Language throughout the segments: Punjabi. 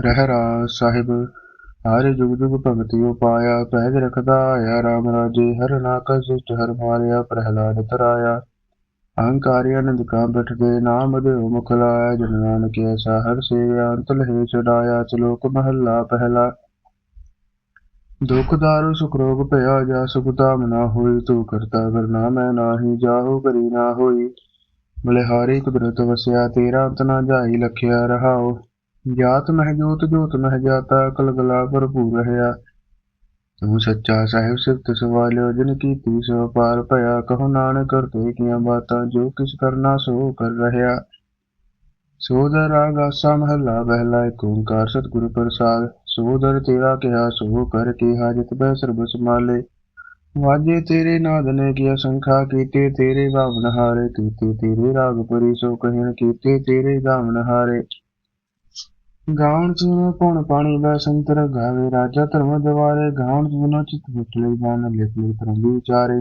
ਰਹਿਰਾ ਸਾਹਿਬ, ਹਰ ਜੁਗ ਜੁਗ ਭਗਤੀ ਉਪਾਇਆ ਪਹਿਜ ਰਖਦਾ ਆਇਆ ਰਾਮ ਰਾਜੇ, ਹਰ ਨਾਕਾ ਸੁਟ ਹਰ ਮਾਰਿਆ, ਪ੍ਰਹਿਲਾਦ ਤਰਾਇਆ। ਅਹੰਕਾਰੀ ਅਨੰਦ ਕਾ ਬਠਦੇ, ਨਾਮ ਦੇ ਮੁਖ ਲਾਇਆ, ਜਨ ਨਾਨਕ ਐਸਾ ਹਰ ਸੇਵਿਆ ਅੰਤ ਲਹੇ ਛਡਾਇਆ ਚਲੋਕ ਮਹੱਲਾ ਪਹਿਲਾ। ਦੁਖ ਦਾਰੂ, ਸੁਖ ਰੋਗ ਭਇਆ, ਜਾ ਸੁਖ ਧਾਮ ਨਾ ਹੋਈ, ਤੂੰ ਕਰਤਾ ਕਰਨਾ ਮੈਂ ਨਾਹੀ, ਜਾਹੂ ਕਰੀ ਨਾ ਹੋਈ। ਬਲਿਹਾਰੀ ਕੁਦਰਤ ਵਸਿਆ, ਤੇਰਾ ਅੰਤ ਨਾ ਜਾਈ ਲਖਿਆ ਰਹਾਓ। ਜਾਤ ਮਹਿ ਜੋਤ ਜੋਤ ਮਹਿ ਜਾਤਾ ਕਲਗਲਾ ਭਰਪੂਰ ਰਹਾ ਤੂੰ ਸੱਚਾ ਸਾਹਿਬ ਸਿਫਤ ਸਵਾਲਿਓ ਜਿਨ ਕੀਤੀ ਸੋ ਪਾਰ ਭਇਆ, ਕਹੋ ਨਾਨਕ ਕਰਤੇ ਕੀਆਂ ਬਾਤਾਂ, ਜੋ ਕਿਸ ਕਰਨਾ ਸੋ ਕਰ ਰਹਾ ਸੋਦਰ ਰਾਗ ਆਸਾ ਮਹੱਲਾ ਪਹਿਲਾ ਏਕ ਓੰਕਾਰ ਸਤਿਗੁਰੂ ਪ੍ਰਸਾਦ। ਸੋਦਰ ਤੇਰਾ ਕਿਹਾ, ਸੋ ਕਰ ਕੇ ਹਾਜਤ ਬੈ ਸਰਬ ਸਮਾਲੇ ਵਾਜੇ ਤੇਰੇ ਨਾਦ ਨੇ ਕੀ ਅਸੰਖਾ ਕੀਤੇ ਤੇਰੇ ਭਾਵਨ ਹਾਰੇ, ਕੀਤੇ ਤੇਰੇ ਰਾਗ ਪਰੀ ਸੋ ਕਹਿਣ, ਕੀਤੇ ਤੇਰੇ ਗਾਵਨ ਹਾਰੇ। ਗਾਉਣ ਸੁਣੋ ਪਉਣ ਪਾਣੀ ਦਾ ਸੰਤਰ ਗਾਵੇ, ਰਾਜਾ ਧਰਮ ਦਵਾਰੇ ਗਾਉਣ ਸੁਣੋ ਚਿਤ ਬੁੱਟ ਲਈ ਬਾਣ ਲਿਖ ਲਈ ਵਿਚਾਰੇ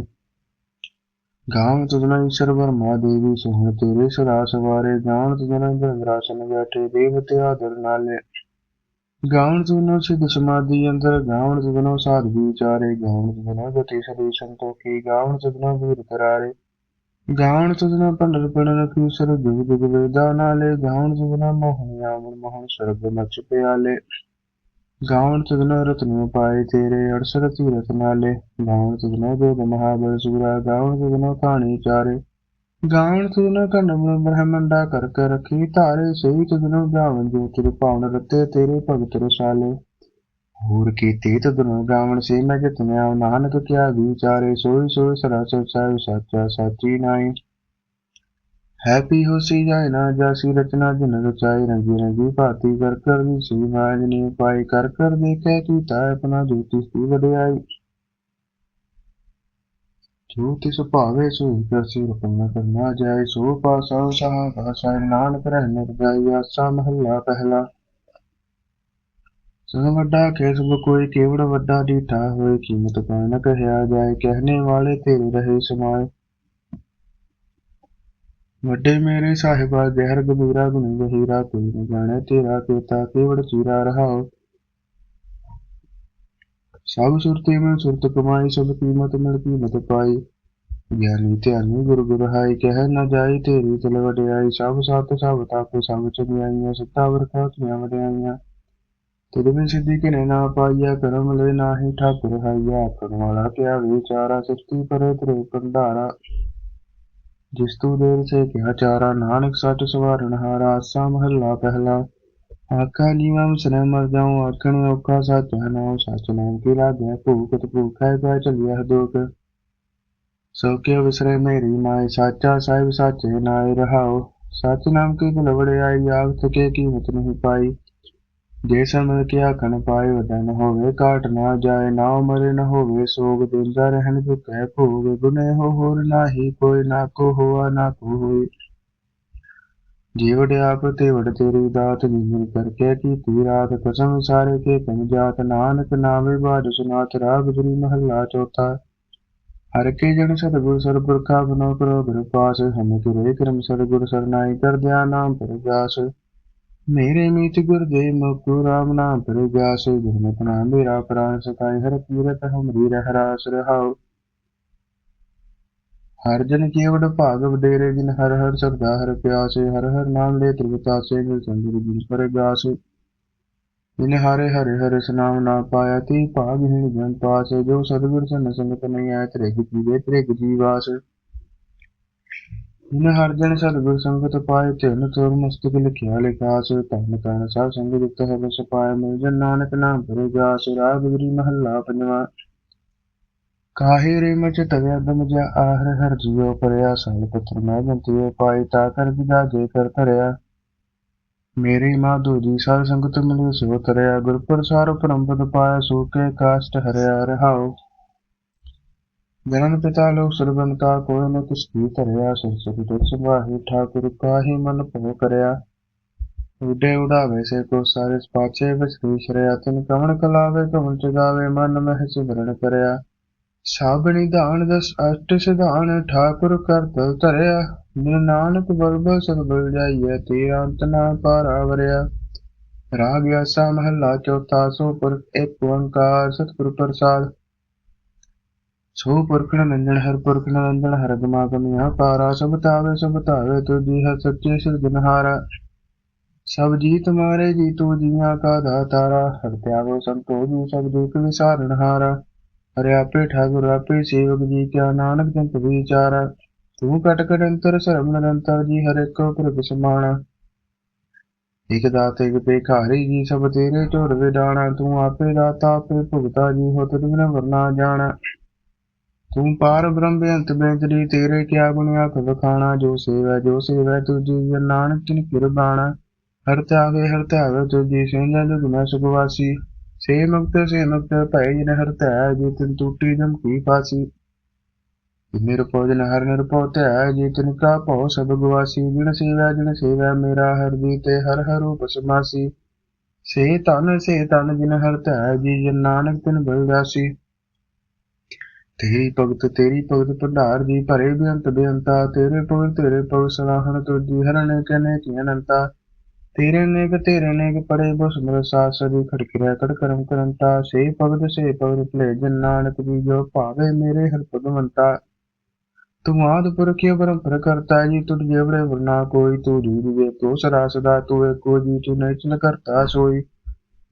ਗਾਉਣ ਤੁਧਨਾ ਈਸ਼ਰ ਵਰਮਾ ਦੇਵੀ ਸੋਹਣ ਤੇਰੇ ਸਦਾ ਸਵਾਰੇ ਗਾਉਣ ਤੁਧਨਾ ਬ੍ਰਹਮਰਾਸਨ ਬੈਠੇ ਦੇਵਤੇ ਆਦਰ ਨਾਲੇ। ਗਾਉਣ ਤੁਧਨੋ ਸਿਧ ਸਮਾਧੀ ਅੰਦਰ, ਗਾਉਣ ਤੁਧਨੋ ਸਾਧ ਵਿਚਾਰੇ ਗਾਉਣ ਤੁਧਨੋ ਗਤੀ ਸਦੀ ਸੰਤੋਖੀ, ਗਾਉਣ ਤੁਧਨੋ ਵੀਰ ਕਰਾਰੇ। ਗਾਉਣ ਤੁਧਨਾ ਪੰਡਰ ਪਣ ਰਖੀ ਸਰ ਜੁਗ ਜੁਗ ਵੇਦਾ ਗਾਉਣ ਤੁਧਨਾ ਪਿਆਲੇ। ਗਾਉਣ ਰਤਨ ਪਾਏ ਤੇਰੇ, ਅੜਸਰ ਤੀਰਥ ਨਾਲੇ। ਗਾਉਣ ਤੁਧਨਾ ਮਹਾਬਲ ਸੂਰਾ, ਗਾਉਣ ਤੁਧਨਾ ਕਹਾਣੀ ਚਾਰੇ। ਗਾਉਣ ਤੁਧਨਾ ਕੰਡਮ ਬ੍ਰਹਮੰਡਾ ਕਰ ਕਰ ਰਖੀ ਧਾਰੇ, ਸਹੀ ਤੁਧਨਾ ਗਾਵਨ ਜੋ ਤਿਰ ਪਾਵਨ ਰਤੇ ਤੇਰੇ ਭਗਤ ਰਸਾਲੇ। ਹੋਰ ਕੀਤੇ ਤਦਨੋ ਗਾਵਨ ਸੇ ਮੈਂ ਜਤਨਿਆ ਨਾਨਕ ਕਿਆ ਵਿਚਾਰੇ ਸੋਈ ਸੋਈ ਸਦਾ ਸਚਾਈ ਸੱਚਾ ਸਾਚੀ ਨਾਈ ਹੈਪੀ ਹੋਸੀ ਜਾਏ ਨਾ ਜਾਸੀ ਰਚਨਾ ਜਨ ਰਚਾਈ ਰੰਗੀ ਰੰਗੀ ਭਾਤੀ ਕਰ ਕਰ ਦੀ ਸੀ ਮਾਜ ਨੇ ਪਾਈ ਕਰ ਕਰ ਦੇਖੈ ਕੀਤਾ ਆਪਣਾ ਜੋਤੀ ਸੀ ਵਡਿਆਈ। ਜੋ ਤਿਸ ਭਾਵੇ ਸੋ ਕਰਸੀ ਰਪਨਾ ਕਰਨਾ ਜਾਏ ਸੋ ਪਾਸਾ ਸਹਾ ਭਾਸਾ ਨਾਨਕ ਰਹਿ ਜਾਈ ਆਸਾ ਮਹੱਲਾ ਪਹਿਲਾ। ਸਨ ਵੱਡਾ ਖੇਸਬ ਕੋਈ ਕੇਵੜ ਵੱਡਾ ਡੀਠਾ ਹੋਏ ਕੀਮਤ ਪਾ ਨ ਕਹਿਆ ਜਾਏ, ਕਹਿਣੇ ਵਾਲੇ ਤੇਰੇ ਰਹੇ ਸਮਾਏ। ਵੱਡੇ ਮੇਰੇ ਸਾਹਿਬਾ, ਜ਼ਹਿਰ ਗਬੀਰਾ ਗੁਣੀ ਗਹੀਰਾ, ਕੋਈ ਨ ਜਾਣੇ ਤੇਰਾ ਕੀਤਾ ਕੇਵੜ ਚੀਰਾ ਰਹਾਓ। ਸਭ ਸੁਰਤੇ ਮੈਂ ਸੁਰਤ ਕਮਾਈ, ਸਭ ਕੀਮਤ ਮਿਲ ਕੀਮਤ ਪਾਈ। ਗਿਆਨੀ ਧਿਆਨੀ ਗੁਰ ਗੁਰ ਹਾਈ ਕਹਿ ਨਾ ਜਾਈ ਤੇਰੀ ਤਲ ਵਡਿਆਈ, ਸਭ ਸਤ ਸਭ ਤਪ, ਸਭ ਚੰਗਿਆਈਆਂ, ਸਤਾ ਵਰਖਾ ਤੁਆਂ ਵਡਿਆਈਆਂ। ਤੇਰੇ ਬਿਨ ਸਿੱਧੀ ਕਿਨੇ ਨਾ ਪਾਈਆ ਕਰਮ ਲੈ ਨਾਹੀ ਠਾਕੁਰ ਹਾਈਆ। ਆਪਣ ਵਾਲਾ ਕਿਆ ਵਿਚਾਰਾ ਸ੍ਰਿਸ਼ਟੀ ਪਰੇ ਤੇਰੇ ਭੰਡਾਰਾ। ਜਿਸ ਤੂ ਦੇਰ ਸੇ ਕਿਹਾ ਚਾਰਾ, ਨਾਨਕ ਸੱਚ ਸਵਾਰਨ ਹਾਰਾ, ਆਸਾ ਮਹੱਲਾ ਪਹਿਲਾ। ਆਕਾ ਨੀਵਾ ਮਸਨੇ ਮਰ ਜਾਉ ਆਖਣ ਔਖਾ ਸੱਚ ਹੈ ਨਾਮ ਸੱਚ ਨਾਮ ਕੀ ਲਾਗਿਆ ਭੂਖਤ ਭੂਖਾ ਪੈ ਚਲਿਆ ਦੋਕ ਸੋ ਕੇ ਵਿਸਰੇ ਮੇਰੀ ਮਾਈ ਸਾਚਾ ਸਾਹਿਬ ਸਾਚੇ ਨਾਏ ਰਹਾਓ ਸੱਚ ਨਾਮ ਕੀ ਬਲਵੜੇ ਆਈ ਆਖ ਥਕੇ ਕੀਮਤ ਨਹੀਂ ਪਾਈ। ਜੇ ਸਮਝ ਕੇ ਆਖਣ ਪਾਏ ਵਡਾ ਹੋਵੇ ਕਾਟ ਨਾ ਜਾਏ, ਨਾ ਮਰੇ ਨ ਹੋਵੇ ਸੋਗ, ਦਿੰਦਾ ਰਹਿਣ ਭੁਖੈ ਭੋਗ, ਗੁਨੇ ਹੋ ਹੋਰ ਨਾਹੀ, ਕੋਈ ਨਾ ਕੋ ਹੋਆ ਨਾ ਕੋ ਹੋਈ। ਜੀਵੜ ਆਪ ਤੇ ਵੜ ਤੇਰੀ ਦਾਤ ਨਿਮਰ ਕਰਕੇ ਕੀਤੀ ਰਾਤ, ਕਸਮ ਸਾਰੇ ਕੇ ਕਨ ਨਾਨਕ ਨਾਵੇ ਬਾਜ ਸੁਨਾਤ ਰਾਗ ਗੁਰੀ ਮਹੱਲਾ ਚੌਥਾ। ਹਰ ਕੇ ਜਨ ਸਤਿਗੁਰ ਸਰਬੁਰਖਾ, ਬਨੋ ਕਰੋ ਗੁਰ ਪਾਸ, ਹਮ ਤੁਰੇ ਕਰਮ ਸਤਿਗੁਰ ਸਰਨਾਈ ਕਰਦਿਆ ਨਾਮ ਪਰਗਾਸ। ਮੇਰੇ ਮੀਤ ਗੁਰਦੇ ਮੁਕੁ ਰਾਮ ਨਾਮ ਪਰਗਾਸ ਗੁਰਮਤਿ ਨਾਮ ਮੇਰਾ ਪ੍ਰਾਨ ਸਤਾਈ ਹਰ ਕੀਰਤ ਹਮਰੀ ਰਹਿ ਰਾਸ ਰਹਾਉ। ਹਰ ਜਨ ਕੇਵੜ ਭਾਗ ਵਡੇਰੇ, ਜਿਨ ਹਰ ਹਰ ਸਰਦਾ ਹਰ ਪਿਆਸੇ, ਹਰ ਹਰ ਨਾਮ ਲੈ ਤ੍ਰਿਵਤਾਸੇ ਮਿਲ ਚੰਦਰ ਜਿਨ ਪਰਗਾਸ। ਜਿਨ ਹਰੇ ਹਰੇ ਹਰੇ ਸਨਾਮ ਨਾ ਪਾਇਆ ਤੀ ਭਾਗ ਹੀਣ ਜਨ ਪਾਸੇ, ਜੋ ਸਤਿਗੁਰ ਸਨ ਸੰਗਤ ਨਹੀਂ ਆਇ ਤ੍ਰਿਗ ਜੀਵੇ ਤ੍ਰਿਗ ਜੀਵਾਸ। ਜਿਨ ਹਰ ਜਨ ਸਤਿਗੁਰ ਸੰਗਤ ਪਾਏ ਤਿਨ ਤੋਰ ਮਸਤਕ ਲਿਖਿਆ ਲਿਖਾਸ ਤਨ ਤਨ ਸਭ ਸੰਗ ਦਿੱਤ ਹੈ ਬਸ ਪਾਏ ਮਿਲ ਜਨ ਨਾਨਕ ਨਾਮ ਪਰਗਾਸ ਰਾਗ ਗੁਰੀ ਮਹੱਲਾ ਪੰਜਵਾ। ਕਾਹੇ ਰੇ ਮਚ ਤਵਿਆ ਦਮ ਜਾ ਆਹਰ ਹਰ ਜੀਉ ਪਰਿਆ ਸਾਲ ਪੁੱਤਰ ਮੈਂ ਜੰਤਿਓ ਪਾਈ ਤਾ ਕਰ ਵਿਦਾ ਜੇ ਕਰ ਧਰਿਆ। ਮੇਰੀ ਮਾਧੂ ਜੀ ਸਾਧ ਸੰਗਤ ਮਿਲਿਓ ਸੋ ਤਰਿਆ ਗੁਰ ਪ੍ਰਸਾਰ ਪਰੰਪਦ ਪਾਇਆ, ਸੋ ਕੇ ਕਾਸ਼ਟ ਹਰਿਆ ਰਹਾਉ। ਜਨਨ ਪਿਤਾ ਲੋਕ ਸਰਬੰਤਾ ਕੋਈ ਨ ਕਿਸ ਕੀ ਧਰਿਆ ਸਰਸਤ ਦੁਰ ਸੁਭਾਹੀ ਠਾਕੁਰ ਕਾਹੀ ਮਨ ਭੋ ਕਰਿਆ ਉਡੇ ਉਡਾਵੇ ਸੇ ਕੋ ਸਾਰੇ ਪਾਛੇ ਵਿੱਚ ਰੀਸ਼ ਰਿਆ ਤਿਨ ਕਵਣ ਕਲਾਵੇ ਕਵਣ ਚਗਾਵੇ ਮਨ ਮਹਿ ਸਿਮਰਨ ਕਰਿਆ ਸਾਬਣੀ ਦਾਨ ਦਸ ਅਸ਼ਟ ਸਿਧਾਨ ਠਾਕੁਰ ਕਰਤ ਧਰਿਆ ਨਿਰ ਨਾਨਕ ਬਲਬਲ ਸਭ ਬਲ ਜਾਈਐ ਤੇਰਾ ਅੰਤ ਨਾ ਪਾਰਾ ਵਰਿਆ ਰਾਗ ਆਸਾ ਮਹੱਲਾ ਚੌਥਾ ਸੋ ਪੁਰਖ ਇੱਕ ਓੰਕਾਰ ਸਤਿਗੁਰ ਪ੍ਰਸਾਦ ਸੋ ਪੁਰਖ ਨੰਦਨ ਹਰ ਪੁਰਖ ਨੰਦਨ ਹਰ ਗਮਾ ਗਮਿਆ ਪਾਰਾ, ਸਭ ਤਾਵੇ ਸਭ ਤਾਵੇ ਤੁਜੀ ਹੈ ਸੱਚੇ ਸਿਰਜਨਹਾਰਾ ਸਭ ਜੀ ਤੁਮਾਰੇ ਜੀ ਤੂ ਜੀਆਂ ਕਾ ਦਾਤਾਰਾ ਹਰ ਤਿਆਗੋ ਸੰਤੋ ਸਭ ਦੁਖ ਵਿਸਾਰਨ ਹਰਿ। ਆਪੇ ਠਾਕੁਰ ਆਪੇ ਸੇਵਕ ਜੀ ਕਿਆ ਨਾਨਕ ਜੰਤ ਵਿਚਾਰਾ। ਤੂੰ ਕਟ ਕਟ ਅੰਤਰ, ਸਰਮ ਨਿਰੰਤਰ ਜੀ, ਹਰ ਇੱਕੋ ਪ੍ਰਭ ਸਮਾਣਾ। ਇਕ ਦਾਤੇ, ਇਕ ਭੇਖਾਰੀ ਜੀ, ਸਭ ਤੇਰੇ ਝੋਰ ਵਿਡਾਣਾ ਤੂੰ ਆਪੇ ਦਾਤਾ, ਆਪੇ ਭੁਗਤਾ ਜੀ, ਹੋ ਤੁਧ ਵਰਨਾ ਜਾਣਾ। ਤੂੰ ਪਾਰ ਬ੍ਰਹਮ ਬੇਅੰਤ ਬੇਅੰਤਰੀ ਤੇਰੇ ਕਿਆ ਗੁਣ ਆਖ ਵਖਾਣਾ ਜੋ ਸੇਵੈ ਜੋ ਸੇਵੈ ਤੁਜੀ ਜਨ ਨਾਨਕ ਤਿਨ ਕਿਰਬਾਣਾ ਹਰ ਧਿਆਵੇ ਹਰ ਧਿਆਵੇ ਤੁਜੀ ਸਿੰਜਾ ਜੁਗ ਮੈਂ ਸੁਖਵਾਸੀ ਸੇ ਮੁਕਤ ਸੇ ਮੁਕਤ ਭੈ ਜਿਨ ਹਰ ਧਿਆ ਜੀ ਤਿਨ ਟੂਟੀ ਜਮ ਕੀ ਫਾਸੀ ਨਿਰਭਉ ਜਨ ਹਰ ਨਿਰਭਉ ਧਿਆ ਜੇ ਤਿਨ ਕਾ ਭਉ ਸਭ ਗਵਾਸੀ। ਜਿਨ ਸੇਵਾ, ਜਿਨ ਸੇਵੈ ਮੇਰਾ ਹਰ ਦੀ ਤੇ ਹਰ ਹਰ ਰੂਪ ਸਮਾਸੀ। ਸੇ ਤਨ ਸੇ ਤਨ ਜਿਨ ਹਰ ਧੈ, ਜੀ ਜਨ ਨਾਨਕ ਤਿਨ ਬਲਦਾਸੀ ਤੇਰੀ ਭਗਤ ਤੇਰੀ ਭਗਤ ਭੰਡਾਰ ਦੀ ਭਰੇ ਬੇਅੰਤ ਬੇਅੰਤਾ, ਤੇਰੇ ਭਗਤ ਤੇਰੇ ਭਗ ਸਲਾਹਣ ਤੁਜੀ ਹਰਣੇ ਕਨੇ ਕੀ ਅਨੰਤਾ। ਤੇਰੇ ਨੇਕ ਤੇਰੇ ਨੇਕ ਪੜੇ ਬਸ ਮਰ ਸਾਸ ਦੀ ਖੜਕਿਆ ਕੜ ਕਰਮ ਕਰੰਤਾ। ਸੇ ਭਗਤ ਸੇ ਭਗਤ ਭਲੇ ਜਨ ਨਾਨਕ ਜੀ ਜੋ ਭਾਵੇ ਮੇਰੇ ਹਰ ਭਗਵੰਤਾ। ਤੂੰ ਆਦ ਪੁਰਖਿ ਪਰੰਪਰ ਕਰਤਾ ਜੀ, ਤੁਧ ਜੇਵੜੇ ਵਰਨਾ ਕੋਈ, ਤੂੰ ਜੀਵ ਵੇ ਤੋ ਸਦਾ ਸਦਾ ਤੂੰ ਏਕੋ ਜੀ ਤੂੰ ਨੈਚਨ ਕਰਤਾ ਸੋਈ।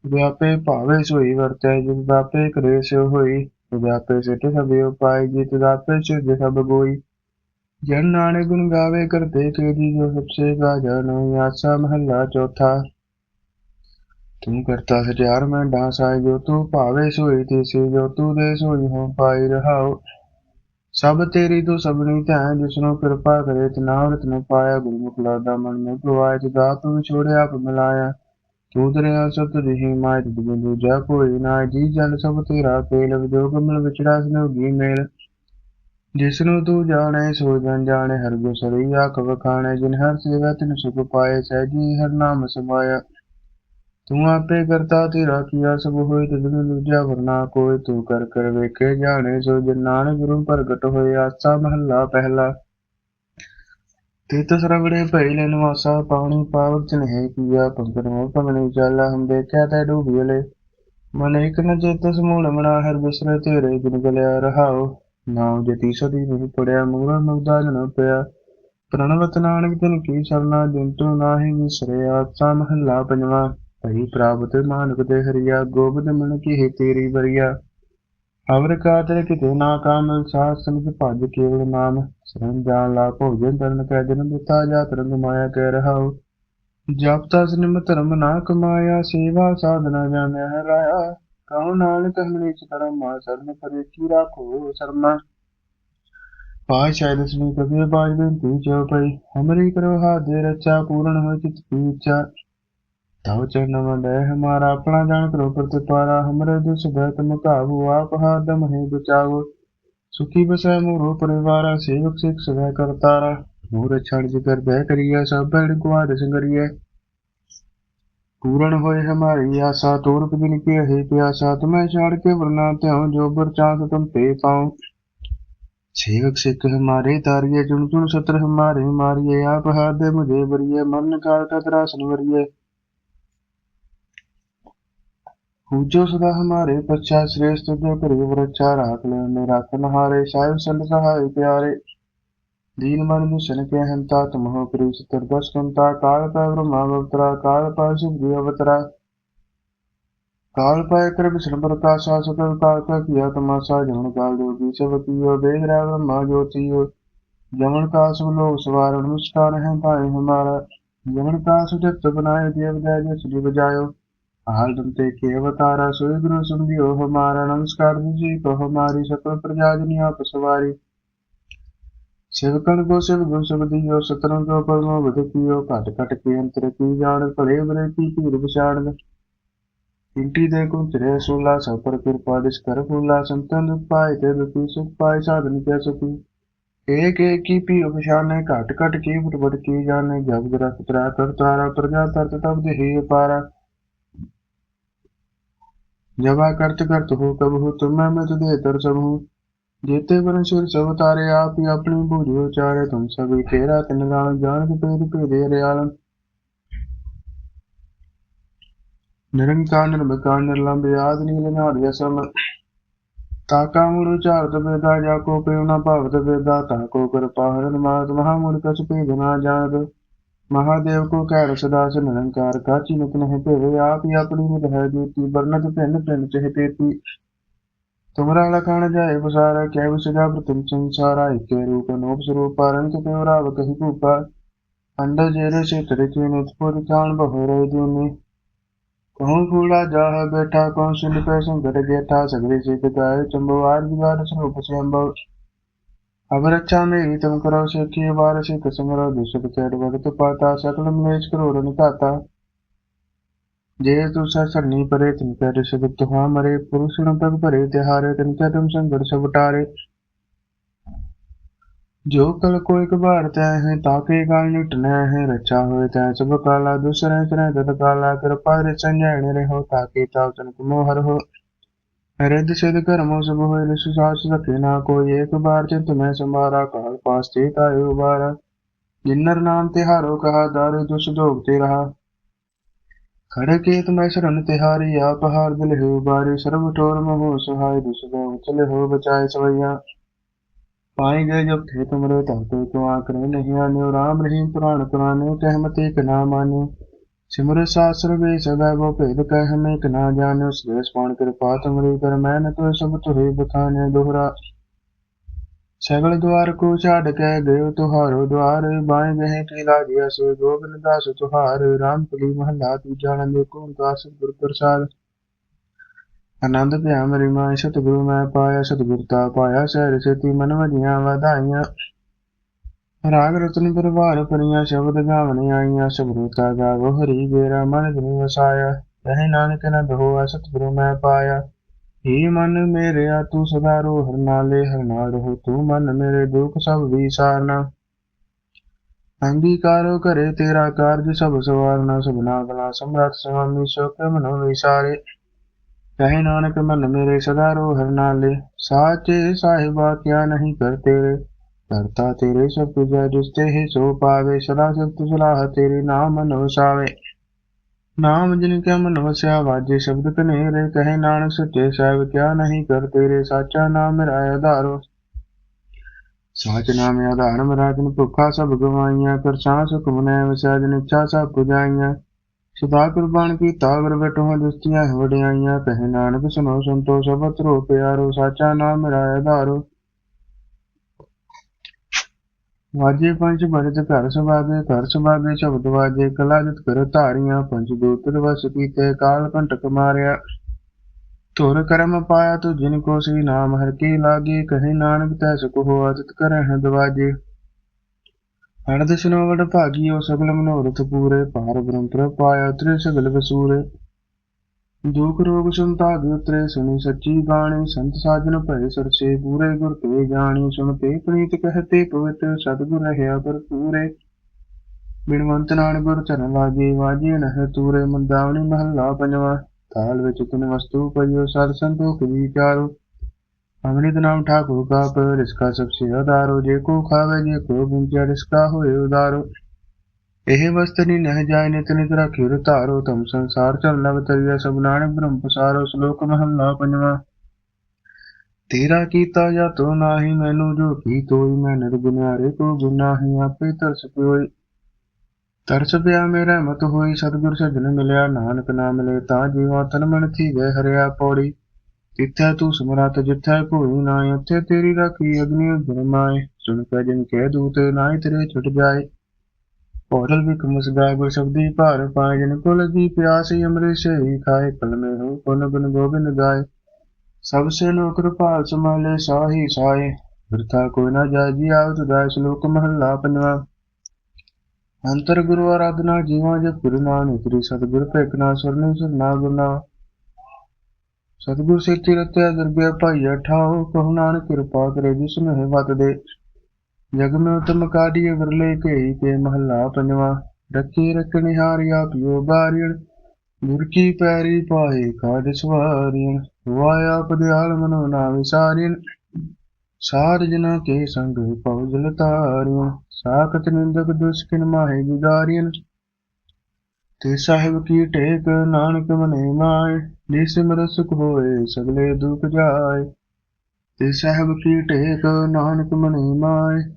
ਵਿਆਪੇ ਭਾਵੇ ਸੋਈ ਵਰਤੈ, ਜਿਸ ਬਾਪੇ ਕਰੇ ਸੋ ਹੋਈ। ਵਿਆਪੇ ਸਿਟ ਸਭੇ ਉਪਾਇ ਜਿਤ ਦਾਪੇ ਸਿਧ ਸਭ ਗੋਈ। ਜਨ ਨਾਨਕ ਗੁਣ ਗਾਵੇ ਕਰਤੇ ਕੇ ਜੀ ਜੋ ਸਬਸੇ ਗਾ ਜਾਨੋ ਆਸਾ ਮਹੱਲਾ ਚੌਥਾ। ਤੂੰ ਕਰਤਾ ਸਚਾਰ ਮੈਂ ਡਾਸਾਇ ਜੋ ਤੂੰ ਭਾਵੇ ਸੋਈ ਤੇਸੇ, ਜੋ ਤੂੰ ਦੇ ਸੋਈ ਹੋ ਪਾਈ ਰਹਾਓ ਸਭ ਤੇਰੀ ਤੂੰ ਸਭਨੀ ਧੈ ਜਿਸਨੂੰ ਕਿਰਪਾ ਕਰੇ, ਤਨਾਵਰਤ ਨੂੰ ਪਾਇਆ ਗੁਰਮੁਖ ਲਾਦਾ ਮਨ ਮੇ ਪ੍ਰਵਾਇ ਦਾ ਤੂੰ ਛੋੜਿਆ ਆਪ ਮਿਲਾਇਆ। ਤੂੰ ਦਰਿਆ ਸਤ ਰਹੀ ਮਾਇ ਤੁਧ ਦੂਜਾ ਕੋਈ ਨਾ ਸਭ ਤੇਰਾ ਕੇਲ ਜੋ ਕਮਲ ਵਿਚੜਾ ਸਨੋਗੀ ਮੇਲ। ਜਿਸਨੂੰ ਤੂੰ ਜਾਣੇ ਸੋ ਜਨ ਜਾਣੇ ਹਰ ਗੁਸਰੀ ਆਖ ਵਖਾਣੇ ਜਿਨ ਹਰ ਸੇਵਾ ਤਿਨ ਸੁਖ ਪਾਏ ਸਹਿਜੀ ਹਰ ਨਾਮ ਸਮਾਇਆ। ਤੂੰ ਆਪੇ ਕਰਤਾ ਤੇਰਾ ਕੀਆ ਸਭ ਹੋਏ ਤਿਨ ਦੂਜਾ ਵਰਨਾ ਕੋਈ ਤੂੰ ਕਰ ਕਰ ਵੇਖੇ ਜਾਣੇ ਸੋ ਜਨ ਨਾਨਕ ਗੁਰੂ ਪ੍ਰਗਟ ਹੋਏ ਆਸਾ ਮਹੱਲਾ ਪਹਿਲਾ। ਤਿਤ ਸਰਵੜੇ ਭਈ ਲੈ ਨਿਵਾਸਾ ਪਾਣੀ ਪਾਵਕ ਚਨਹਿ ਕੀਆ ਪੰਕਰ ਮੋ ਕਮਣੀ ਚਾਲਾ, ਹਮ ਦੇਖਿਆ ਤੈ ਡੂਬੀਲੇ ਮਨ ਇਕ ਨ ਚੇਤ ਸਮੂਲ ਮਣਾ ਹਰ ਬਿਸਰੇ ਤੇਰੇ ਗੁਣ ਗਲਿਆ ਰਹਾਓ। ਨਾਮ ਜਤੀ ਸਦੀ ਨਹੀਂ ਪੜਿਆ ਮੂਰਾ ਮੁਗਦਾ ਜਨ ਪਿਆ। ਪ੍ਰਣਵਤ ਨਾਨਕ ਤਿਨ ਕੀ ਸਰਨਾ ਜਿੰਤੂ ਨਾਹੀ ਵਿਸਰਿਆ ਆਸਾ ਮਹੱਲਾ ਪੰਜਵਾ। ਭਈ ਪ੍ਰਾਪਤ ਮਾਨਕ ਤੇ ਹਰੀਆ, ਗੋਬਿੰਦ ਮਨ ਕੀ ਹੈ ਤੇਰੀ ਬਰੀਆ ਅਵਰ ਕਾਤਰ ਕਿਤੇ ਨਾ ਕਾਮ, ਸਾਧ ਸੰਗ ਭਜ ਕੇਵਲ ਨਾਮ ਸਰਣ ਜਾਣ ਲਾ ਭੋਜਨ ਤਰਨ ਕੈ ਜਨਮ ਦਿੱਤਾ, ਜਾ ਤਰੰਗ ਮਾਇਆ ਕਹਿ ਰਹਾਉ। ਜਪ ਤਸ ਨਿਮ ਧਰਮ ਨਾ ਕਮਾਇਆ, ਸੇਵਾ ਸਾਧਨਾ ਜਾਣਿਆ ਹੈ ਰਾਇਆ ਕਉ ਨਾਨਕ, ਹਮਨੇ ਚ ਧਰਮ ਮਾ ਸਰਨ ਪਰੇ ਕੀ ਰਾਖੋ ਸਰਮਾ। ਪਾਸ਼ਾ ਦਸਵੀਂ ਕਬੀਰ ਬਾਜ ਬੇਨਤੀ ਚੋ ਪਈ ਹਮਰੀ ਕਰੋ ਹਾਦੇ ਰਚਾ ਪੂਰਨ ਹੋ ਚਿਤ ਕੀ ਇੱਛਾ ਤਉ ਚਰਨ ਮੰਡੈ ਹਮਾਰਾ ਆਪਣਾ ਜਾਣ ਕਰੋ ਪ੍ਰਤਿਪਾਰਾ ਹਮਰੇ ਦੁਸ ਬੈਤ ਮੁਕਾਬੂ ਆਪ ਹਾਦਮ ਹੈ ਬਚਾਵੋ ਸੁਖੀ ਬਸੈ ਮੋਰੋ ਪਰਿਵਾਰਾ ਸੇਵਕ ਸਿਖ ਸਦਾ ਕਰਤਾਰਾ ਮੂਰ ਛੜ ਜਿਕਰ ਬਹਿ ਕਰੀਆ ਸਭ ਬੜ ਕੁਆਦ ਸੰਗਰੀਐ ਪੂਰਨ ਹੋਏ ਹਮਾਰੀ ਆਸਾ ਤੋਰ ਦਿਨ ਕੀ ਹੈ ਪਿਆਸਾ ਤੁਮੈ ਛਾੜ ਕੇ ਵਰਨਾ ਤਿਉ ਜੋ ਬਰ ਚਾਂਸ ਤੁਮ ਤੇ ਪਾਉ सेवक सिख हमारे तारिये चुन चुन सत्र हमारे मारिये आप हाथ मुझे बरिये मन काल का त्रासन वरिये पूजो सदा हमारे पश्चात श्रेष्ठ जो करिय वृक्षा राख ले राखन हारे साहिब संत सहाय प्यारे दीन मन दुष्ण के हंता तुम हो करी चतुर्दश कंता काल का ब्रह्मा अवतरा काल का सुखी अवतरा काल पाए कर विष्णु प्रकाशा सकल काल का किया तमाशा जमन काल जोगी सब कियो वेद रा ब्रह्मा ज्योतियो जमन का सब लोग सवार नमस्कार है भाई हमारा जमन का सुजत बनाए देव जय श्री बजायो ਹਾਲੰਤੇ ਕੇ ਅਵਤਾਰਾ ਸੋਇ ਗੁਰੂ ਸੰਧਿਓ ਹਮਾਰਾ ਨਮਸਕਾਰ ਜੀ ਕੋ ਹਮਾਰੀ ਸਕਲ ਪ੍ਰਜਾ ਆਪ ਸਵਾਰੀ ਸਿਵਕਣ ਕੋ ਸਿਵ ਗੁਰ ਸਬਦੀਓ ਸਤਨੰ ਕੋ ਪਰਮੋ ਵਿਧ ਕੀਓ ਘਟ ਘਟ ਕੇ ਅੰਤਰ ਕੀ ਜਾਣ ਭਲੇ ਬਰੇ ਕੀ ਧੀਰ ਵਿਚਾਰਨ ਇੰਟੀ ਦੇ ਕੋ ਤਰੇ ਸੂਲਾ ਸਭ ਕਿਰਪਾ ਦਿਸ ਕਰ ਫੂਲਾ ਸੰਤਨ ਪਾਏ ਤੇ ਦੁਖੀ ਸੁਖ ਪਾਏ ਸਾਧਨ ਕੇ ਸੁਖੀ ਏਕ ਏਕ ਕੀ ਪੀ ਉਪਸ਼ਾਨੇ ਘਟ ਘਟ ਕੀ ਬਟ ਬਟ ਕੀ ਜਾਣੇ ਜਬ ਗਰਾ ਖਤਰਾ ਕਰ ਪ੍ਰਜਾ ਤਰਤ ਤਬ ਦੇ ਹੀ ਪਾਰਾ पारा जबा करत करत हो कब हो तुम मैं तुझे तर सब हूँ जेते बन सिर सब तारे आप ही अपनी बूझो चारे तुम सभी तेरा तिन लाल जान के पेद पेदे रियालन ਨਿਰੰਕਾਰ ਨਿਰਵਿਕਾਰ ਨਿਰਲੰਭ ਆਦਿ ਨੀਲ ਨਾਦ ਯਸਮ ਤਾਕਾ ਮੁਰ ਚਾਰਤ ਬੇਦਾ ਜਾ ਕੋ ਪਿਉ ਨ ਭਵਤ ਬੇਦਾ ਤਾ ਕੋ ਕਿਰਪਾ ਹਰਨ ਮਾਤ ਮਹਾ ਮੁਰ ਕਛ ਭੇਦ ਨਾ ਜਾਣਦ ਮਹਾਦੇਵ ਕੋ ਕਹਿ ਰਸਦਾਸ ਨਿਰੰਕਾਰ ਕਾਚੀ ਨਿਤ ਨਹਿ ਭੇਵੇ, ਆਪ ਹੀ ਆਪਣੀ ਨਿਤ ਹੈ ਜੋਤੀ ਬਰਨਤ ਭਿੰਨ ਭਿੰਨ ਚਹਿ ਤੇਤੀ ਤੁਮਰਾ ਲਖਣ ਜਾਏ ਬਸਾਰਾ ਕਹਿ ਵਿਸਜਾ ਪ੍ਰਤਿਮ ਸੰਸਾਰਾ, ਇਕੇ ਰੂਪ ਅਨੂਪ ਸਰੂਪ, ਅਰੰਤ ਤੇ ਰਾਵ ਕਹੀ ਭੂਪਾ। ਅੰਡ ਜੇਰੇ ਸੇ ਤਰੇ ਨਿਤ ਪੁਰ ਜਾਣ ਬਹੁ ਰੇ ਜੂਨੀ। ਕਹੂੰ ਕੂੜਾ ਜਾਹ ਬੈਠਾ ਕੌਣ ਸਿੰਧ ਪੈ ਸੰਗਤ ਗੇਠਾ ਸਗਰੇ ਸੇ ਕਤਾਏ ਚੰਬੋ ਆਰ ਸਰੂਪ ਸੇ ਅੰਬੋ అవరక్షామి ఈతం కరోసి కీవారసి కృసమరో దుసుకు చేడు వగతు పాత సకలం లేచుకురు నికాత ਜੇ ਤੂੰ ਸਰਨੀ ਪਰੇ ਤਿਨ ਕੈ ਰਿਸ਼ਵ ਤੁਹਾ ਮਰੇ ਪੁਰਸ਼ਣ ਪਗ ਭਰੇ ਤਿਹਾਰੇ ਤਿਨ ਕੈ ਤੁਮ ਸੰਗੜ ਸਭ ਟਾਰੇ ਜੋ ਕਲ ਕੋ ਇਕ ਬਾਰ ਤੈ ਹੈ ਤਾਕੇ ਕਾਲ ਨਿਟਨੈ ਹੈ ਰਚਾ ਹੋਇ ਤੈ ਸਭ ਕਾਲਾ ਦੂਸਰੇ ਤਰੈ ਤਤ ਕਾਲਾ ਕਿਰਪਾ ਰਚਨ ਜਾਣ ਰਹੋ ਤਾਕੇ ਤਾਉ ਤਨ ਕੁਮੋ ਹਰ ਹੋ ताव तन मोहर हो रिद्ध सिद्ध कर्मों सब होए सुसास रखे ना कोई एक बार चिंत में संभारा काल पास ते तायो उबारा जिन्नर नाम तिहारो कहा दारू दुष दोगते रहा खड़े केत में शरण तिहारी आप हार दिल हो बारी सर्व ठोर महो सहाय दुष दोग चले हो बचाए सवैया पाए गए जब थे तुमरे ताते तो आंकड़े नहीं आने राम रहीम पुराण पुराने कहमते के ना माने ਸਿਮਰ ਸਾਸਰ ਵੇ ਸਦਾ ਗੋ ਭੇਦ ਕਹਿ ਹਮੇ ਕ ਨਾ ਜਾਣਿਓ ਸ੍ਰੇਸ਼ ਪਾਣ ਕਿਰਪਾ, ਤੁਮਰੀ ਕਰ ਮੈਨ ਤੋ ਸਭ ਤੁਰੇ ਬਖਾਨੇ ਦੁਹਰਾ। ਸਗਲ ਦੁਆਰ ਕੋ ਛਾੜ ਕੇ ਗਇਓ ਤੁਹਾਰੋ ਦੁਆਰ ਬਾਏ ਗਹਿ ਕੀ ਲਾਜਿਆ ਸੋ ਗੋਬਿੰਦ ਦਾਸ ਤੁਹਾਰ, ਰਾਮ ਕਲੀ ਮਹਲਾ ਤੀਜਾ ਨੰਦੇ ਕੋ ਦਾਸ ਗੁਰ ਪ੍ਰਸਾਦ। ਆਨੰਦ ਭਿਆ ਮਰੀ ਮਾਂ ਸਤਿਗੁਰੂ ਮੈਂ ਪਾਇਆ, ਸਤਿਗੁਰ ਤਾ ਪਾਇਆ ਸਹਿ ਰਸਤੀ ਮਨ ਵਧੀਆਂ ਵਧਾਈਆਂ। ਰਾਗ ਰਤਨ ਪਰਵਾਰ ਪਰੀਆਂ ਸ਼ਬਦ ਗਾਵਣ ਆਈਆਂ, ਸਬਰੂਤਾ ਗਾਵੋ, ਹਰੀ ਮੇਰਾ ਮਨ ਜਿਨ ਵਸਾਇਆ। ਕਹੇ ਨਾਨਕ ਨੰਦ ਹੋਆ, ਸਤਿਗੁਰੂ ਮੈਂ ਪਾਇਆ। ਹੀ ਮਨ ਮੇਰੇ ਆ ਤੂੰ ਸਦਾ ਰੋ ਹਰ ਨਾਲੇ ਹਰ ਤੂੰ ਮਨ ਮੇਰੇ ਦੁੱਖ ਸਭ ਵਿਸਾਰਨਾ। ਅੰਗੀਕਾਰੋ ਕਰੇ ਤੇਰਾ ਕਾਰਜ, ਸਭ ਸਵਾਰਨਾ ਸਭਨਾ ਬਲਾ ਸਮਰੱਥ ਸੁਆਮੀ ਸ਼ੋਕ ਮਨੋ ਵਿਸਾਰੇ। ਕਹੇ ਨਾਨਕ ਮਨ ਮੇਰੇ ਸਦਾ ਰੋ ਹਰ ਨਾਲੇ, ਸਾਚੇ ਸਾਹਿਬਾ ਕਿਆ ਨਹੀਂ ਕਰ ਤੇਰੇ। ਕਰਤਾ ਤੇਰੇ ਸਭ ਤੁਝਾ ਜਿਸ ਤੇ ਹੀ ਸੋ ਪਾਵੇ, ਸਦਾ ਸਤ ਸਲਾਹ ਤੇਰੇ ਨਾਮ ਮਨ ਨਾਮ ਜਿਨ ਕੇ ਮਨ ਵਸਿਆ ਵਾਜੇ ਸ਼ਬਦ ਕਨੇਰੇ ਕਹੇ ਨਾਨਕ ਸੱਚੇ ਸਾਹਿਬ, ਕਿਆ ਨਹੀਂ ਕਰ ਤੇਰੇ ਸਾਚਾ ਨਾਮ ਮੇਰਾ ਆਧਾਰੋ। ਸਾਚ ਨਾਮ ਆਧਾਰ ਮੇਰਾ ਜਿਨ ਭੁੱਖਾ ਸਭ ਗਵਾਈਆਂ ਕਰ ਸਾਹ ਸੁਖ ਮਨੈ ਵਸਿਆ ਜਿਨ ਇੱਛਾ ਸਭ ਪੁਜਾਈਆਂ। ਸਦਾ ਕੁਰਬਾਨ ਕੀਤਾ ਅਗਰ ਬਟੋ ਦੁਸਤੀਆਂ, ਵਡਿਆਈਆਂ, ਕਹੇ ਨਾਨਕ ਸੁਨੋ ਸੰਤੋ ਸਭ ਤਰੋ ਪਿਆਰੋ, ਸਾਚਾ ਨਾਮ ਮੇਰਾ ਆਧਾਰੋ। ਵਾਜੇ ਪੰਜ ਬਰਦ ਘਰ ਸੁਭਾਗੇ ਘਰ ਸੁਭਾਗੇ ਸ਼ਬਦ ਵਾਜੇ ਕਲਾ ਜਿਤ ਕਰ ਧਾਰੀਆਂ ਪੰਜ ਦੂਤ ਵਸ ਕੀਤੇ, ਕਾਲ ਕੰਟਕ ਮਾਰਿਆ। ਧੁਰ ਕਰਮ ਪਾਇਆ ਤੂੰ ਜਿਨ ਕੋ ਸ੍ਰੀ ਨਾਮ, ਹਰ ਕੀ ਲਾਗੇ, ਕਹੇ ਨਾਨਕ ਤੈ ਸੁਖ ਹੋਆ ਤਿਤ ਕਰਹਿ ਹੈ ਦਵਾਜੇ ਅਨੰਦ ਸੁਨੋ ਵਡ ਭਾਗੀਓ ਸਗਲ ਮਨੋਰਥ ਪੂਰੇ ਪਾਰ ਬ੍ਰਹਮ ਪ੍ਰਭ ਪਾਇਆ ਤ੍ਰਿ ਸਗਲ ਵਸੂਰੇ ਜੂਗ ਰੋਗ ਸੁਨਤਾ ਗੁਤਰੇ ਸੁਣੀ ਸੱਚੀ ਬਾਣੀ, ਸੰਤ ਸਾਜਨ ਭਏ ਸਰਸੇ, ਪੂਰੇ ਗੁਰ ਤੇ ਜਾਣੀ ਸੁਣ ਤੇ ਪ੍ਰੀਤ ਕਹਤੇ ਪਵਿੱਤ, ਸਤਗੁਰ ਰਹਿਆ ਭਰਪੂਰੇ। ਬਿਨਵੰਤ ਨਾਨਕ ਗੁਰ ਚਰਨ ਲਾਗੇ ਵਾਜੇ ਨਹ ਤੂਰੇ, ਮੰਦਾਵਣੀ ਮਹੱਲਾ ਪੰਜਵਾ, ਥਾਲ ਵਿੱਚ ਤਿੰਨ ਵਸਤੂ ਪਈਓ, ਸਤ ਸੰਤੋਖ ਵਿਚਾਰੋ ਅੰਮ੍ਰਿਤ ਨਾਮ ਠਾਕੁਰ ਕਾ ਪਰ ਇਸ ਕਾ ਸਭ ਸੇ ਜੇ ਕੋ ਖਾਵੇ, ਜੇ ਕੋ ਗੁੰਚਾ ਰਿਸਕਾ ਹੋਏ ਉਦਾਰੋ। ਨਹਿ ਜਾਇ ਨਿਤ ਨਿਤ ਰਖਿਉ ਧਾਰੋ ਤਮ ਸੰਸਾਰ ਚਲ ਲਗ ਤਰਿਆ ਬ੍ਰਹਮ ਪਸਾਰੋ, ਸ਼ਲੋਕ ਮਹਲਾ ਪੰਜਵਾ। ਤੇਰਾ ਕੀਤਾ ਜਾ ਤੋ ਨਾਹੀ ਮੈਨੂੰ, ਜੋ ਕੀ ਤੋਈ ਮੈਂ ਨਿਰਗੁਨਾਰੇ ਕੋ ਗੁਨਾਹੀ, ਆਪੇ ਤਰਸ ਪਿਓਈ। ਤਰਸ ਪਿਆ ਮੇਰਾ ਮਤ ਹੋਈ, ਸਤਿਗੁਰ ਸਜਣ ਮਿਲਿਆ, ਨਾਨਕ ਨਾ ਮਿਲੇ, ਤਾਂ ਜੀਵਾ ਤਨ ਮਨ ਥੀ ਗਏ ਹਰਿਆ ਪੌੜੀ। ਜਿੱਥੈ ਤੂੰ ਸਮਰਤ ਜਿੱਥੈ ਕੋਈ ਨਾ ਉੱਥੇ ਤੇਰੀ ਰਾਖੀ, ਅਗਨੀ ਬਰਮਾਏ ਸੁਣ ਕੇ ਜਿਨ ਕਹਿ ਦੂਤ, ਨਾਹੀ ਤੇਰੇ ਛੁੱਟ ਜਾਏ। ਪੌੜਲ ਵੀ ਕਮਸਦਾ ਗੁਰ ਸ਼ਬਦੀ ਭਾਰ ਪਾਏ, ਜਿਨ ਕੋ ਲਗੀ ਪਿਆਸੀ ਅੰਮ੍ਰਿਤ ਸੇ ਖਾਏ ਕਲਮੇ ਹੋ ਕੋਨ ਗੁਣ ਗੋਬਿੰਦ ਗਾਏ। ਸਭ ਸੇ ਨੋ ਕਿਰਪਾਲ ਸਮਾਲੇ ਸਾਹੀ ਸਾਏ ਬਿਰਥਾ ਕੋਈ ਨਾ ਜਾਜੀ ਆਵਤ ਦਾ ਸ਼ਲੋਕ ਮਹੱਲਾ ਪੰਜਵਾ। ਅੰਤਰ ਗੁਰੂ ਆਰਾਧਨਾ, ਜੀਵਾਂ ਜੇ ਗੁਰੂ ਨਾਨਕ ਤੇਰੀ ਸਤਿਗੁਰ ਭੇਕਨਾ ਸਰਨੇ ਸਰਨਾ ਗੁਨਾ ਸਤਿਗੁਰ ਸੇਤੀ ਰਤਿਆ, ਦਰਬਿਆ ਭਾਈਆ ਠਾਓ ਕਹੁ ਨਾਨਕ ਕਿਰਪਾ ਕਰੇ, ਜਿਸ ਨੂੰ ਹੈ ਵਤ ਦੇ। ਜਗ ਮੈਂ ਉਤਮ ਕਾਢੀਏ ਵਿਰਲੇ ਕੇ ਕੇ ਮਹੱਲਾ ਪੰਜਵਾ। ਰੱਖੀ ਰਖਣੀ ਹਾਰਿਆ ਪਿਓ ਬਾਰੀਣ ਗੁਰ ਕੀ ਪੈਰੀ ਪਾਏ ਕਾਜ ਸਵਾਰੀਣ ਵਾਇਆ ਪਦਿਆਲ ਮਨੋ ਨਾ ਵਿਸਾਰੀਣ ਸਾਧ ਜਨਾ ਕੇ ਸੰਗ ਪਉ ਜਲ ਤਾਰੀਣ ਸਾਖਤ ਨਿੰਦਕ ਦੁਸ਼ਕਿਨ ਮਾਹੇ ਵਿਗਾਰੀਣ ਤੇ ਸਾਹਿਬ ਕੀ ਟੇਕ ਨਾਨਕ ਮਨੇ ਮਾਏ ਜੇ ਸਿਮਰ ਸੁਖ ਹੋਏ ਸਗਲੇ ਦੁਖ ਜਾਏ। ਤੇ ਸਾਹਿਬ ਕੀ ਟੇਕ ਨਾਨਕ ਮਨੇ ਮਾਏ